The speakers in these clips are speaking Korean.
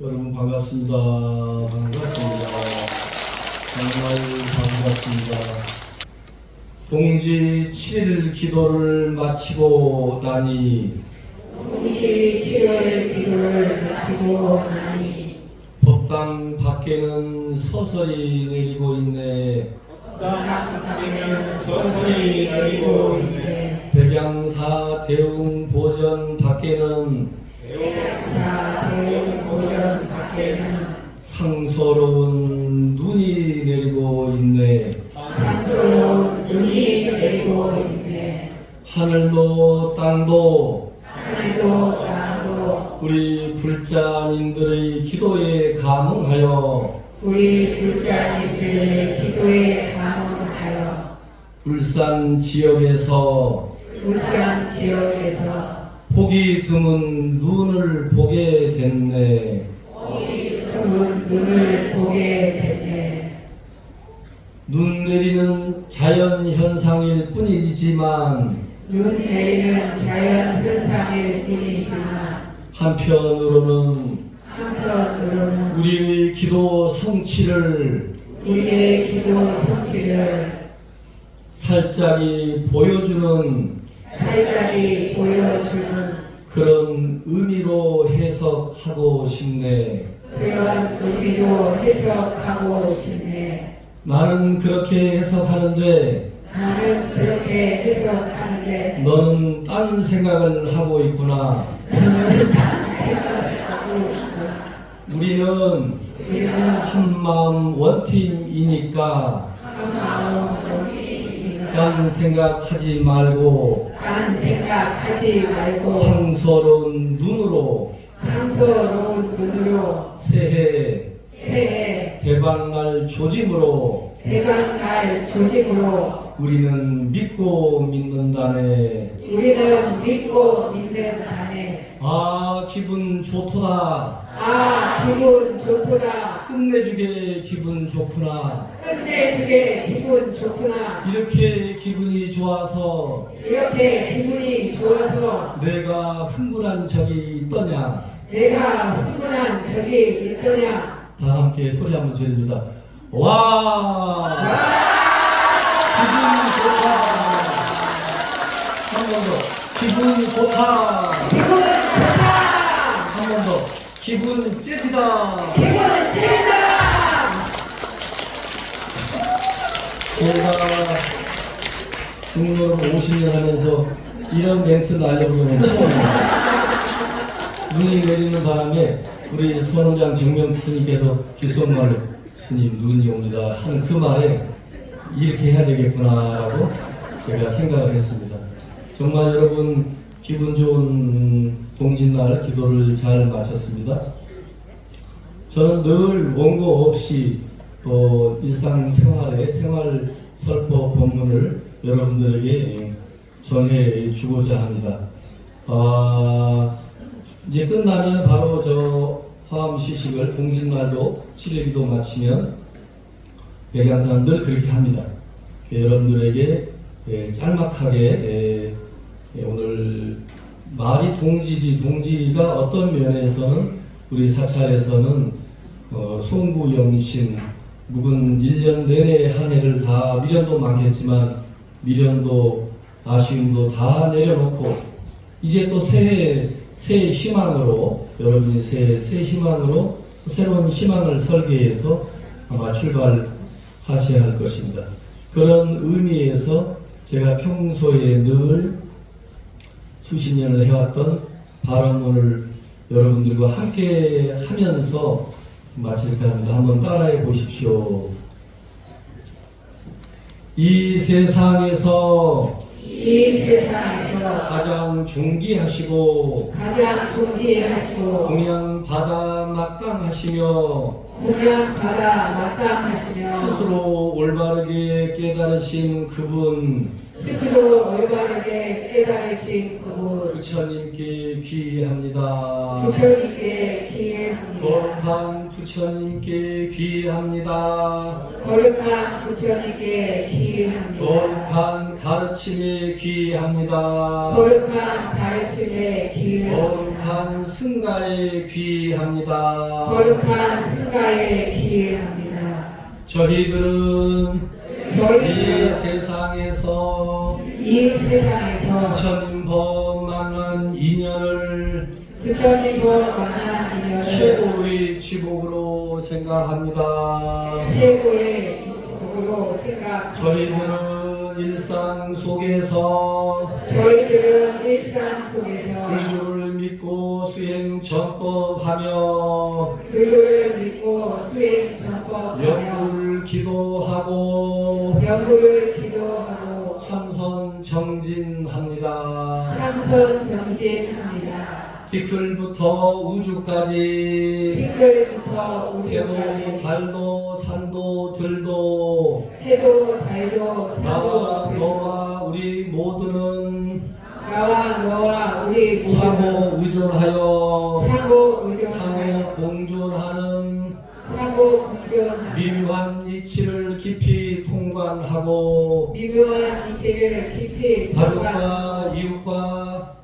여러분 반갑습니다. 반갑습니다. 정말 반갑습니다. 동지 7일 기도를 마치고 나니 동시 7월 기도를 마치고 나니 법당 밖에는 서서히 내리고 있네. 서서히 내리고 있네 백양사 대웅 보전 밖에는 상서로운 눈이 내리고 있네. 상스러운 눈이 내리고 있네 하늘도 땅도 하늘도 땅도 우리 불자님들의 기도에 감응하여 우리 불자님들의 기도에 감응하여 울산 지역에서 울산 지역에서 복이 드문 눈을 보게 됐네. 드문 눈을 보게 됐네 눈 내리는 자연 현상일 뿐이지만 눈 내리는 자연 현상일 뿐이지만 한편으로는 한편으로는 우리의 기도 성취를 우리의 기도 성취를 살짝이 보여주는 살짝이 보여주는 그런 의미로 해석하고 싶네. 그런 의미로 해석하고 싶네. 나는 그렇게 해석하는데 나는 그렇게 해석하는데 너는 딴 생각을 하고 있구나. 저는 딴 생각을 하고 있고 우리는 우리는 한 마음 원팀이니까 한 마음 딴 생각하지 말고 딴 생각하지 말고 상서로운 눈으로 상스러운 눈으로 새해 새해 대박날 조짐으로 대박날 조짐으로 우리는 믿고 믿는다네. 우리는 믿고 믿는 한해 아 기분 좋도다. 아 기분 좋구나 끝내주게 기분 좋구나. 끝내주게 기분 좋구나 이렇게 기분이 좋아서 이렇게 기분이 좋아서 내가 흥분한 적이 있더냐? 내가 흥분한 적이 있더냐 다 함께 소리 한번 지릅니다. 와! 기분 좋다! 한 번 더. 기분 좋다! 기분 좋다 한 번 더. 기분 째지다! 기분 찐다 제가 중로를 50년 하면서 이런 멘트 날려보는 건 처음입니다. 눈이 내리는 바람에 우리 선원장 정명 스님께서 귓속말로 스님 눈이 옵니다 하는 그 말에 이렇게 해야 되겠구나라고 제가 생각을 했습니다. 정말 여러분 기분 좋은 동짓날 기도를 잘 마쳤습니다. 저는 늘 원고 없이 어, 일상생활의 생활 설법 본문을 여러분들에게 전해 주고자 합니다. 아, 이제 끝나면 바로 저 화암 시식을 동짓날도 7일기도 마치면 백양사는 늘 그렇게 합니다. 여러분들에게 예, 짤막하게 예, 예, 오늘 말이 동지지 동지가 어떤 면에서는 우리 사찰에서는 어, 송구영신 묵은 1년 내내 한 해를 다 미련도 많겠지만 미련도 아쉬움도 다 내려놓고 이제 또 새해 새 희망으로 여러분이 새, 새 희망으로 새로운 희망을 설계해서 아마 출발하셔야 할 것입니다. 그런 의미에서 제가 평소에 늘 수십 년을 해왔던 발언문을 여러분들과 함께 하면서 마칠까 합니다. 한번 따라해 보십시오. 이 세상에서 이 세상에서 가장 존귀하시고 가장 존귀하시고 공양 받아 마땅하시며 공양받아 마땅하시며 스스로 올바르게 깨달으신 그분 스스로 올바르게 깨달으신 그분 부처님께 귀합니다. 부처님께 기회합니다. 거룩한 부처님께 귀합니다. 거룩한 부처님께 기회합니다. 거룩한 가르침에 귀합니다. 거룩한 가르침에 기회합니다. 거룩한 승가에 귀합니다. 거룩한 승가에 기합니다. 저희들은 이 저희는 세상에서 이 세상에서 부처님 법 만난 인연을 부처님과 만난 인연을 최고의 지복으로 생각합니다. 최고의 축복으로 생각합니다. 저희들은 일상 속에서 저희들은 수행 전법하며 불교를 믿고 수행 전법하며 연구를 기도하고 연구를 기도하고 참선 정진합니다. 참선 정진합니다. 티끌부터 우주까지 해도 우주까지 달도 산도 들도 해도 달도 나와 사도 들도 너와 우리 모두는 나와 너와 우리 상호 의존하여 상호 의존하여 공존하는 상호 공존하며 미묘한 이치를 깊이 통관하고 미묘한 이치를 깊이 가족과 통과하고 이웃과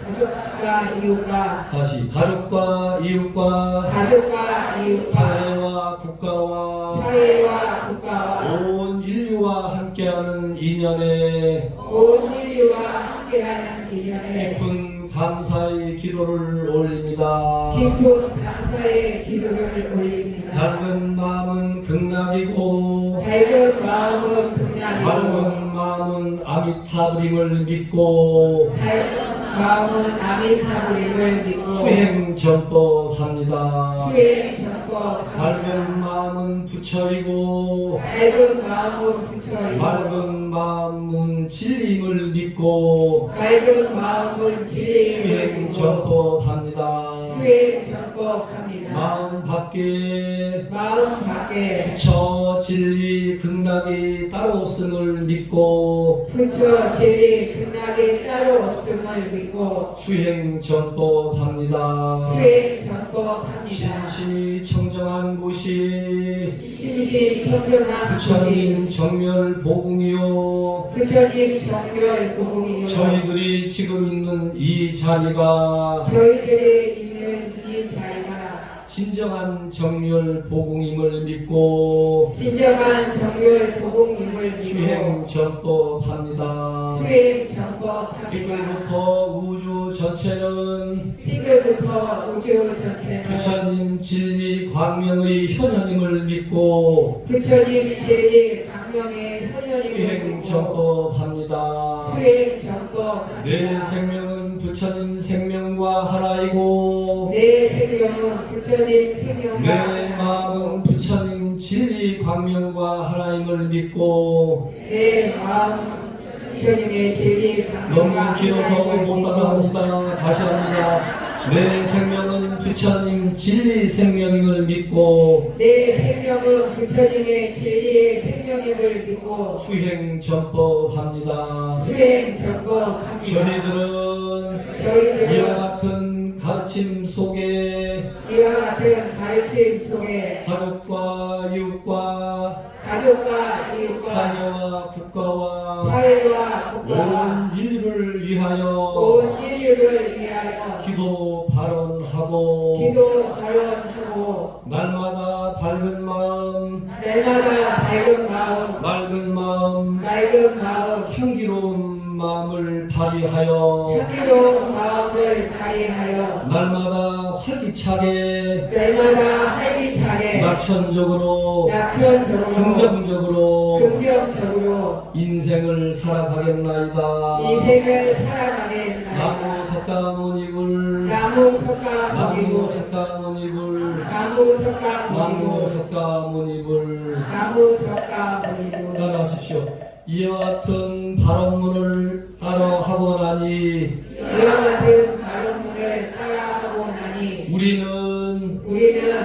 가족과 이웃과 다시 가족과 이웃과 가족과 이웃과 사회와 국가와 사회와 국가와 온 인류와 함께하는 인연에 온 인류와 함께하는 깊은 감사의 기도를 올립니다. 깊은 감사의 기도를 올립니다. 밝은 마음은 극락이고 밝은 마음은 극락이고 밝은 마음은 아미타브림을 믿고 밝은 마음은 아미타불임을 믿고 수행 전법합니다. 수행 전 법 밝은 마음은 부처이고 밝은 마음은 부처이고 맑은 마음은 진리임을 믿고 밝은 마음은 진리를 수행 전법합니다. 수행 전법합니다. 마음 밖에 마음 밖에 부처 진리 극락이 따로 없음을 믿고 부처 진리 극락이 따로 없음을 믿고 수행 전법합니다. 수행 전법합니다. 신심이 청정한 곳이 심시 청정한 부처님 곳이 정멸 복음이요 부처님 정멸 보공이요 저희들이 지금 있는 이 자리가 저희들이 있는 이 자리가 진정한 정멸 복음임을 믿고 진정한 정멸 보공임을 수행 믿고 전법합니다. 수행 전법합니다. 지금부터 우주 전체는 지금부터 우주 전체는 부처님 진리 광명의 현현임을 믿고 부처님 진리 강명의 현현임을 수행 전법합니다. 수행 전법합니다. 내 생명은 부처님 생명과 하나이고 내 생명은 부처님 내 마음은 부처님 진리 광명과 하나임을 믿고 내 마음은 부처님의 진리 강명과 너무 길어서 하나님을 못 따라합니다. 다시 합니다. 내 생명은 부처님 진리 생명임을 믿고 내 생명은 부처님의 진리의 생명임을 믿고 수행 전법합니다. 수행 전법합니다. 저희들은 이와 저희들은 같은 가르침 속에 이와 같은 가르침 속에 가족과 이웃과 가족과 이웃과 사회와 국가와 사회와 국가와 온 인류를 위하여 온 인류를 위하여 기도 발언하고 기도 발언하고 날마다 밝은 마음 날마다 밝은 마음 맑은 마음 맑은 마음 향기로운 마음을 발휘하여 향기로운 마음을 발휘하여 활기차게 날마다 활기차게 낙천적으로 낙천적으로 긍정적으로 긍정적으로 인생을 살아가겠나이다. 인생을 살아가겠나이다. 나무 석가모니불 나무 석가 나무 모니불 석가모니불 나무 석가 나무 모니불 석가모니불 나무 석가 모니불 따라하십시오. 이와 같은 발언문을 따라 하고 나니 이와 같은 발언문을 따라하고 나니 우리는 우리는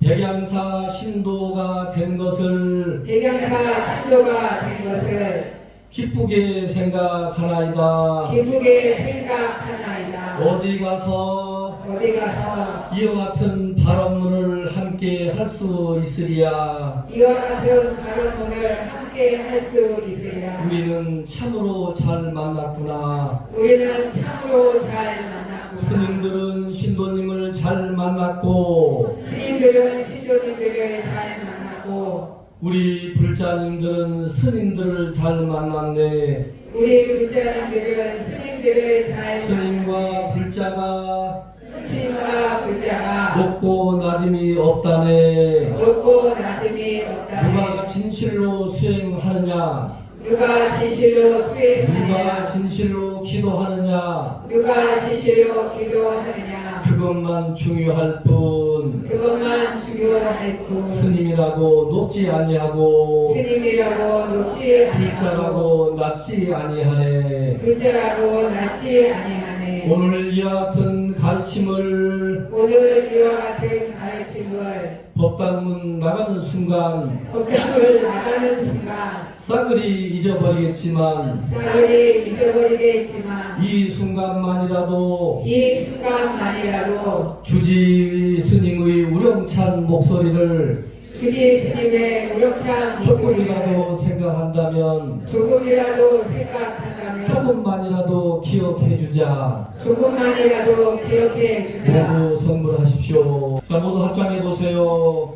백양사 신도가 된 것을 백양사 신도가 된 것을 기쁘게 생각하나이다. 기쁘게 생각하나이다. 어디 가서 어디 가서 이와 같은 발언문을 함께 할 수 있으리야. 이와 같은 발언문을 함께 할 수 있으랴. 우리는 참으로 잘 만났구나. 우리는 참으로 잘 만났구나. 스님들은 신도님을 잘 만났고 스님들은 신도님들을 잘 만나고 우리 불자님들은 스님들을 잘 만났네. 우리 불자님들은 스님들을 잘 스님과 불자가 스님과 불자가 높고 낮음이 없다네. 높고 낮음이 없다. 누가 진실로 수행하느냐? 누가 진실로 누가 수행하느냐? 진실로 기도하느냐? 누가 진실로 기도하느냐? 그것만 중요할 뿐 그것만 중요할 뿐 스님이라고 높지 아니하고 스님이라고 높지 아니하고 불자라고 낮지 아니하네. 불자라고 낮지 아니하네. 오늘 이와 같은 가르침을 오늘 이와 같은 가르침을 법당문 나가는 순간 법당을 나가는 순간 싸그리 잊어버리겠지만 싸그리 잊어버리겠지만 이 순간만이라도 이 순간만이라도 주지 스님의 우렁찬 목소리를 주지 스님의 우렁찬 조금이라도 생각한다면 조금이라도 생각한다면 조금만이라도 기억해 주자. 조금만이라도 기억해 주자. 모두 선물하십시오. 자, 모두 합장해 보세요.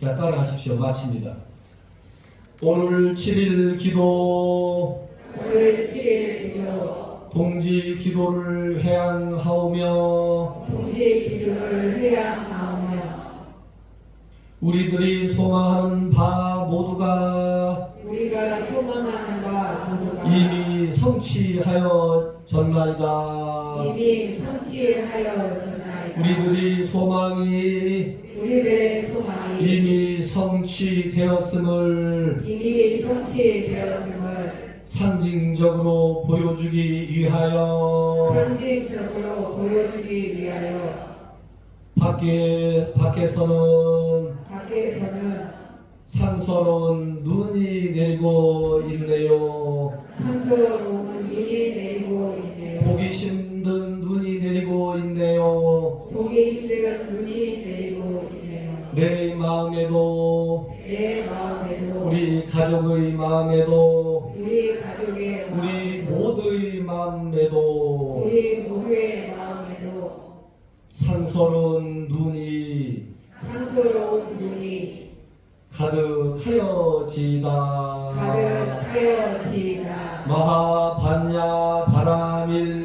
자, 따라하십시오. 마칩니다. 오늘 7일 기도, 오늘 7일 기도 동지 기도를 해양하오며 동시 기도를 회양하오며 우리들이 소망하는 바 모두가 우리가 소망하는 바 모두가 이미 성취하여졌나이다. 이미 성취하여졌나이다. 우리들이 소망이 우리들의 소망이 이미 성취되었음을 이미 성취되었음을 상징적으로 보여주기 위하여 상징적으로 보여주기 위하여 밖에 밖에서는 밖에서는 상서로운 눈이 내리고 있네요. 상서로운 상서로운 눈이 상스러운 눈이 가득하여지다. 가득하여지다. 마하반야 바라밀